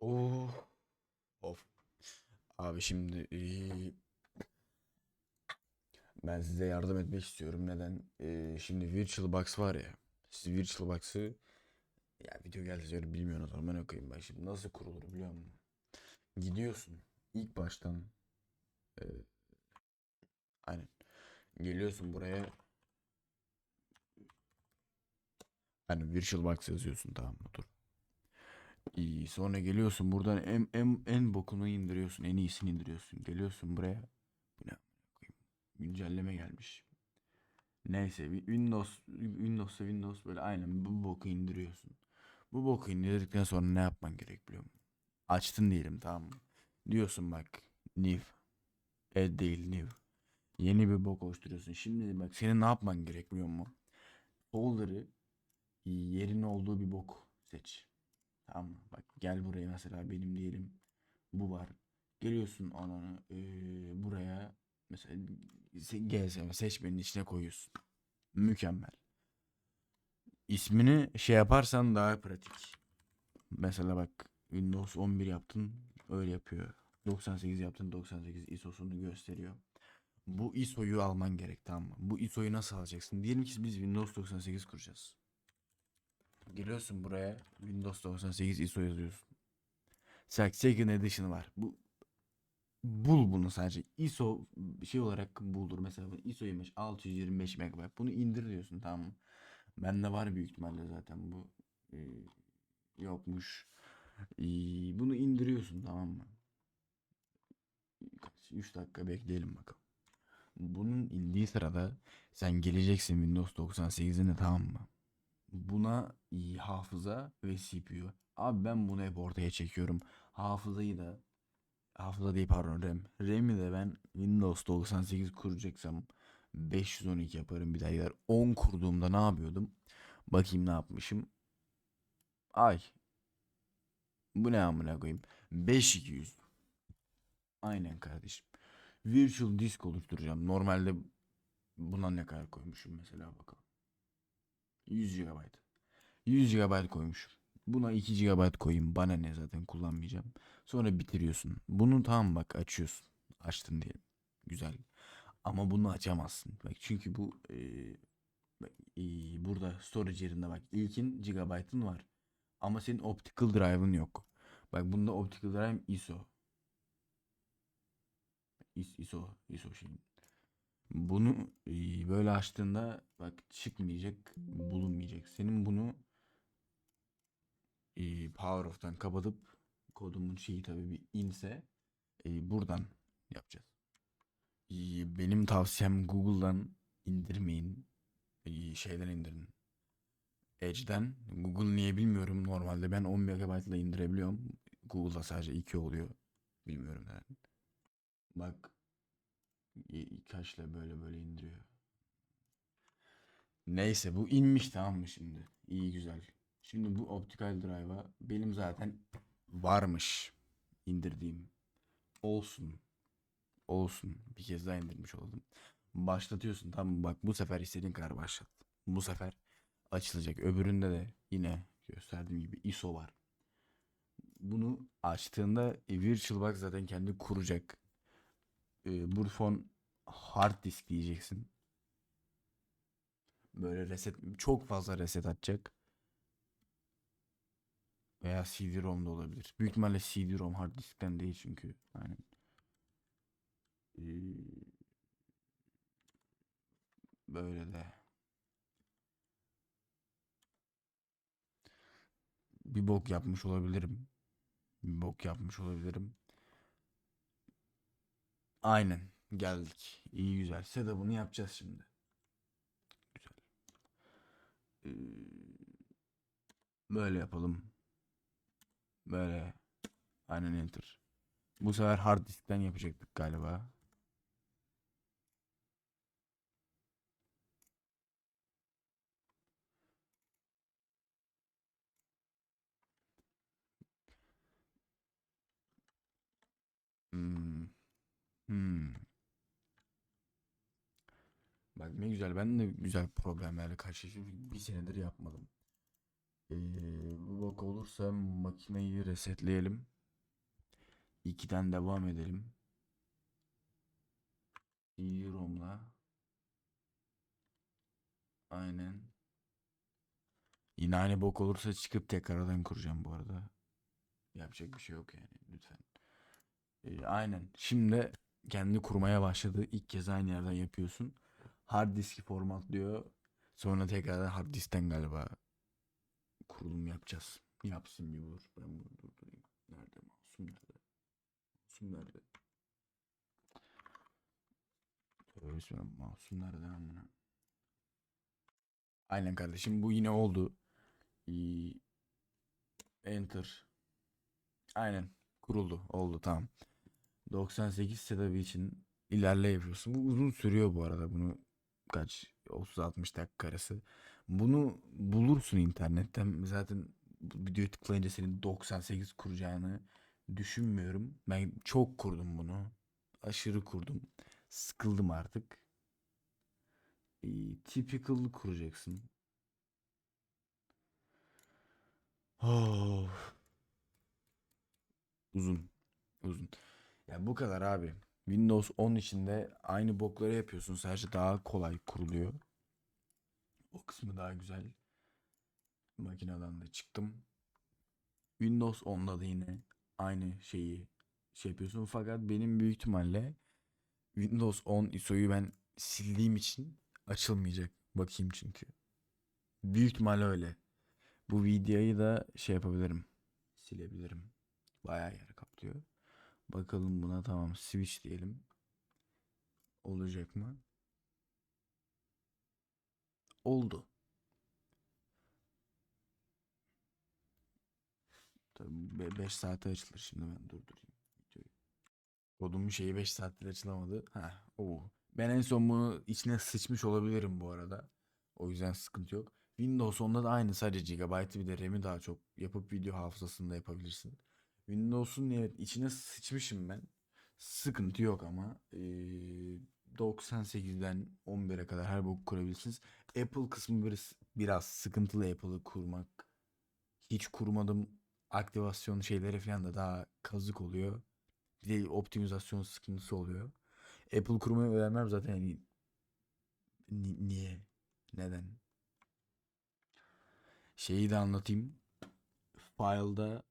Oh. Of. Abi şimdi ben size yardım etmek istiyorum. Neden? Eee, şimdi VirtualBox var ya. Siz VirtualBox'ı ya video geldi söyle bilmiyorsunuz ama okuyayım ben şimdi nasıl kurulur biliyor musun? Gidiyorsun ilk baştan eee aynen geliyorsun buraya hani VirtualBox yazıyorsun tamam mı? Dur. İyi, sonra geliyorsun buradan en, en, en bokunu indiriyorsun. En iyisini indiriyorsun. Geliyorsun buraya. Bu ne? Güncelleme gelmiş. Neyse Wi- Windows Windows Windows böyle aynen bu boku indiriyorsun. Bu boku indirdikten sonra ne yapman gerek biliyor musun? Açtın diyelim tamam mı? Diyorsun bak new. Add değil new. Yeni bir bok oluşturuyorsun. Şimdi bak senin ne yapman gerek biliyor musun? Folder'ı yerin olduğu bir bok seç. Tamam mı? Bak gel buraya mesela benim diyelim bu var. Geliyorsun ananı eee, buraya mesela se- GSM seçmenin içine koyuyorsun. Mükemmel. İsmini şey yaparsan daha pratik. Mesela bak Windows 11 yaptın öyle yapıyor. 98 yaptın 98 ISO'sunu gösteriyor. Bu ISO'yu alman gerek tamam mı? Bu ISO'yu nasıl alacaksın? Diyelim ki biz Windows 98 kuracağız. Geliyorsun buraya Windows 98 ISO yazıyorsun. Sek- Second Edition var. Bu bul bunu sadece ISO şey olarak buldur. Mesela ISO'ymuş 625 MB. Bunu indir diyorsun tamam mı? Bende var büyük ihtimalle zaten bu ee, yokmuş. Ee, bunu indiriyorsun tamam mı? 3 dakika bekleyelim bakalım. Bunun indiği sırada sen geleceksin Windows 98'ine tamam mı? Buna hafıza ve CPU. Abi ben bunu hep ortaya çekiyorum. Hafızayı da hafıza değil pardon RAM. RAM'i de ben Windows 98 kuracaksam 512 yaparım bir daha gider. 10 kurduğumda ne yapıyordum? Bakayım ne yapmışım. Ay. Bu ne amına koyayım? 5200. Aynen kardeşim. Virtual disk oluşturacağım. Normalde buna ne kadar koymuşum mesela bakalım. 100 GB. 100 GB koymuşum. Buna 2 GB koyayım. Bana ne zaten kullanmayacağım. Sonra bitiriyorsun. Bunu tamam bak açıyorsun. Açtın diyelim. Güzel. Ama bunu açamazsın. Bak çünkü bu bak, eee, burada storage yerinde bak ilkin gigabyte'ın var. Ama senin optical drive'ın yok. Bak bunda optical drive ISO. Is- ISO, ISO şeyin. Bunu eee, böyle açtığında bak çıkmayacak, bulunmayacak. Senin bunu eee Power of'tan kapatıp kodumun şeyi tabii bir inse eee, buradan yapacağız. Eee, benim tavsiyem Google'dan indirmeyin. Eee, şeyden indirin. Edge'den. Google niye bilmiyorum. Normalde ben 10 MB ile indirebiliyorum. Google'da sadece 2 oluyor. Bilmiyorum neden. Bak kaçla böyle böyle indiriyor. Neyse bu inmiş tamam mı şimdi? İyi güzel. Şimdi bu optical drive'a benim zaten varmış indirdiğim. Olsun. Olsun. Bir kez daha indirmiş oldum. Başlatıyorsun tamam? Bak bu sefer istediğin kadar başlat. Bu sefer açılacak. Öbüründe de yine gösterdiğim gibi ISO var. Bunu açtığında e, VirtualBox zaten kendi kuracak. E, bu fon hard disk diyeceksin. Böyle reset çok fazla reset atacak. Veya CD-ROM da olabilir. Büyük ihtimalle CD-ROM hard diskten değil çünkü. Yani Ee, böyle de bir bok yapmış olabilirim. Bir bok yapmış olabilirim. Aynen geldik. İyi güzel. Setup'ını yapacağız şimdi. Güzel. Ee, böyle yapalım. Böyle. Aynen enter. Bu sefer hard diskten yapacaktık galiba. Hmm. Bak ne güzel ben de güzel problemlerle karşılaşıyorum. Bir senedir yapmadım. Ee, bu bak olursa makineyi resetleyelim. 2'den devam edelim. CD-ROM'la. Aynen. Yine aynı bok olursa çıkıp tekrardan kuracağım bu arada. Yapacak bir şey yok yani lütfen. Ee, aynen. Şimdi kendi kurmaya başladı. İlk kez aynı yerden yapıyorsun. Hard diski formatlıyor. Sonra tekrardan hard diskten galiba kurulum yapacağız. Yapsın bir vur. Ben bunu durdurayım. Nerede masum nerede? Masum nerede? Tövbe bismillah. Masum nerede amına? Aynen kardeşim bu yine oldu. Enter. Aynen. Kuruldu. Oldu tamam. 98 setup için ilerle yapıyorsun. Bu uzun sürüyor bu arada. Bunu kaç 30-60 dakika karası. Bunu bulursun internetten. Zaten videoyu tıklayınca senin 98 kuracağını düşünmüyorum. Ben çok kurdum bunu. Aşırı kurdum. Sıkıldım artık. Ee, typical kuracaksın. Oh. Uzun. Uzun. Ya bu kadar abi. Windows 10 içinde aynı bokları yapıyorsun. Sadece daha kolay kuruluyor. O kısmı daha güzel. Makineden de çıktım. Windows 10'da da yine aynı şeyi şey yapıyorsun. Fakat benim büyük ihtimalle Windows 10 ISO'yu ben sildiğim için açılmayacak. Bakayım çünkü. Büyük ihtimalle öyle. Bu videoyu da şey yapabilirim. Silebilirim. Bayağı yer kaplıyor. Bakalım buna tamam switch diyelim. Olacak mı? Oldu. Tabii 5 saate açılır şimdi ben durdurayım videoyu. Kodumun şeyi 5 saatte açılamadı. Ha, o. Ben en son bunu içine sıçmış olabilirim bu arada. O yüzden sıkıntı yok. Windows 10'da da aynı sadece gigabyte'ı bir de RAM'i daha çok yapıp video hafızasında yapabilirsin. Windows'un evet içine sıçmışım ben. Sıkıntı yok ama ee, 98'den 11'e kadar her bok kurabilirsiniz. Apple kısmı biraz, biraz sıkıntılı Apple'ı kurmak. Hiç kurmadım. Aktivasyon şeyleri falan da daha kazık oluyor. Bir de optimizasyon sıkıntısı oluyor. Apple kurmayı öğrenmem zaten yani Ni- niye? Neden? Şeyi de anlatayım. File'da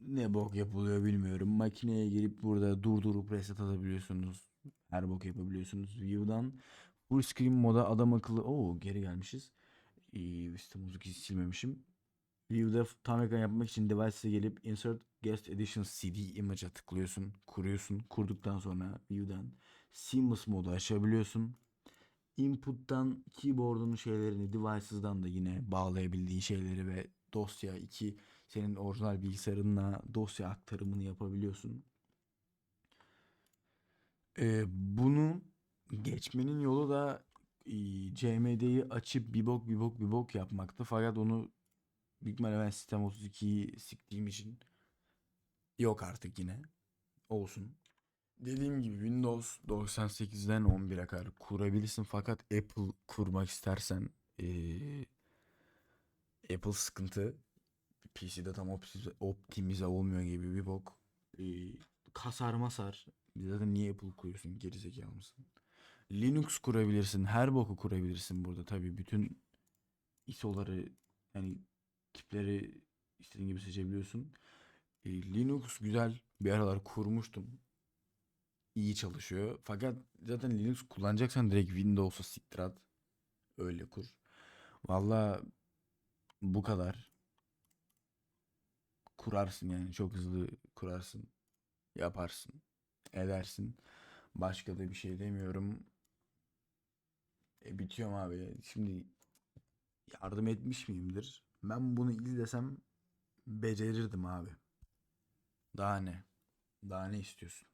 ne bok yapılıyor bilmiyorum. Makineye girip burada durdurup reset atabiliyorsunuz. Her bok yapabiliyorsunuz. View'dan full screen moda adam akıllı. Oo geri gelmişiz. İyi, işte müzik silmemişim. View'da tam ekran yapmak için device'e gelip Insert Guest Edition CD image'a tıklıyorsun. Kuruyorsun. Kurduktan sonra View'dan Seamless modu açabiliyorsun. Input'tan keyboard'un şeylerini Devices'dan da yine bağlayabildiğin şeyleri ve dosya 2 senin orijinal bilgisayarınla dosya aktarımını yapabiliyorsun. Ee, bunu geçmenin yolu da e, CMD'yi açıp bir bok bir bok bir bok yapmaktı. Fakat onu büyük ben Sistem 32'yi siktiğim için yok artık yine. Olsun. Dediğim gibi Windows 98'den 11'e kadar kurabilirsin. Fakat Apple kurmak istersen eee, Apple sıkıntı. PC'de tam optimize, optimize olmuyor gibi bir bok. Eee, kasar masar. Zaten niye Apple kuruyorsun? Gerizekalı mısın? Linux kurabilirsin. Her boku kurabilirsin burada. Tabii bütün ISO'ları yani tipleri istediğin gibi seçebiliyorsun. E, Linux güzel. Bir aralar kurmuştum. İyi çalışıyor. Fakat zaten Linux kullanacaksan direkt Windows'a siktir at. Öyle kur. Valla bu kadar. Kurarsın yani. Çok hızlı kurarsın. Yaparsın. Edersin. Başka da bir şey demiyorum. E, bitiyorum abi. Şimdi yardım etmiş miyimdir? Ben bunu izlesem becerirdim abi. Daha ne? Daha ne istiyorsun?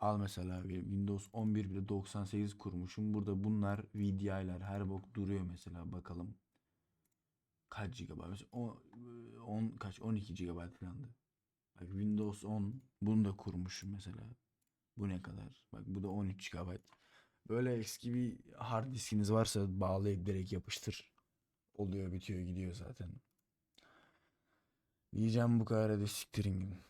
Al mesela bir Windows 11 bile 98 kurmuşum. Burada bunlar VDI'ler her bok duruyor mesela bakalım. Kaç GB? Mesela 10 kaç 12 GB falandı. Bak Windows 10 bunu da kurmuşum mesela. Bu ne kadar? Bak bu da 13 GB. Böyle eski bir hard diskiniz varsa bağlayıp direkt yapıştır. oluyor bitiyor gidiyor zaten. Diyeceğim bu kadar hadi siktirin gidin.